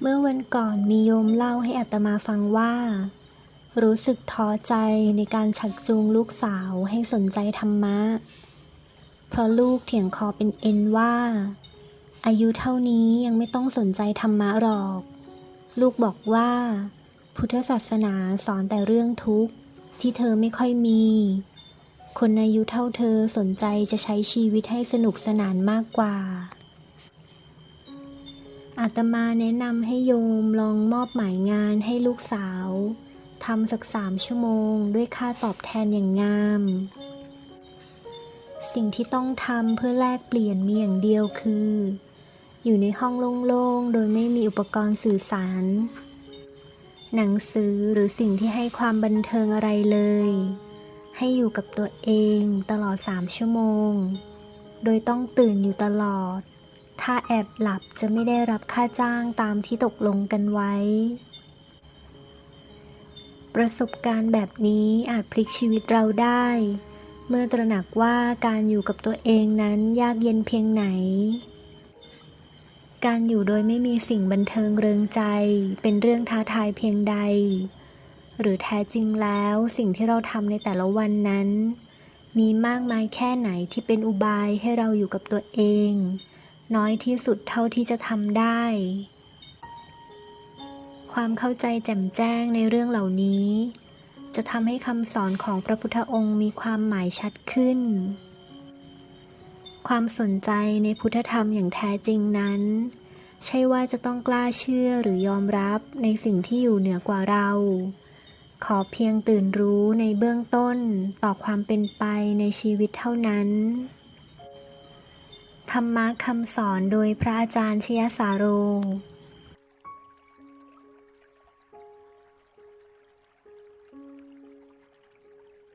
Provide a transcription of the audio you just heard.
เมื่อวันก่อนมีโยมเล่าให้อัตมาฟังว่า รู้สึกท้อใจในการชักจูงลูกสาวให้สนใจธรรมะ เพราะลูกเถียงคอเป็นเอ็นว่า อายุเท่านี้ยังไม่ต้องสนใจธรรมะหรอก ลูกบอกว่า พุทธศาสนาสอนแต่เรื่องทุกข์ที่เธอไม่ค่อยมี คนอายุเท่าเธอสนใจจะใช้ชีวิตให้สนุกสนานมากกว่า อาตมาแนะนำให้โยมลองมอบหมายงานให้ลูกสาวทำสักสามชั่วโมง ด้วยค่าตอบแทนอย่างงาม สิ่งที่ต้องทำเพื่อแลกเปลี่ยนมีอย่างเดียวคือ อยู่ในห้องโล่งๆ โดยไม่มีอุปกรณ์สื่อสาร หนังสือหรือสิ่งที่ให้ความบันเทิงอะไรเลย ให้อยู่กับตัวเองตลอด3ชั่วโมง โดยต้องตื่นอยู่ตลอด ถ้าแอบหลับจะไม่ได้รับค่าจ้างตามที่ตกลงกันไว้ ประสบการณ์แบบนี้อาจพลิกชีวิตเราได้ เมื่อตระหนักว่าการอยู่กับตัวเองนั้นยากเย็นเพียงไหน การอยู่โดยไม่มีสิ่งบันเทิงเริงใจ เป็นเรื่องท้าทายเพียงใด หรือแท้จริงแล้วสิ่งที่เราทำในแต่ละวันนั้น มีมากมายแค่ไหนที่เป็นอุบายให้เราอยู่กับตัวเอง น้อยที่สุดเท่าที่จะทำได้ ความเข้าใจแจ่มแจ้งในเรื่องเหล่านี้ จะทำให้คำสอนของพระพุทธองค์มีความหมายชัดขึ้น ความสนใจในพุทธธรรมอย่างแท้จริงนั้น ใช่ว่าจะต้องกล้าเชื่อหรือยอมรับในสิ่งที่อยู่เหนือกว่าเรา ขอเพียงตื่นรู้ในเบื้องต้นต่อความเป็นไปในชีวิตเท่านั้น รรมะคำสอนโดยพระอาจารย์ชยสาโร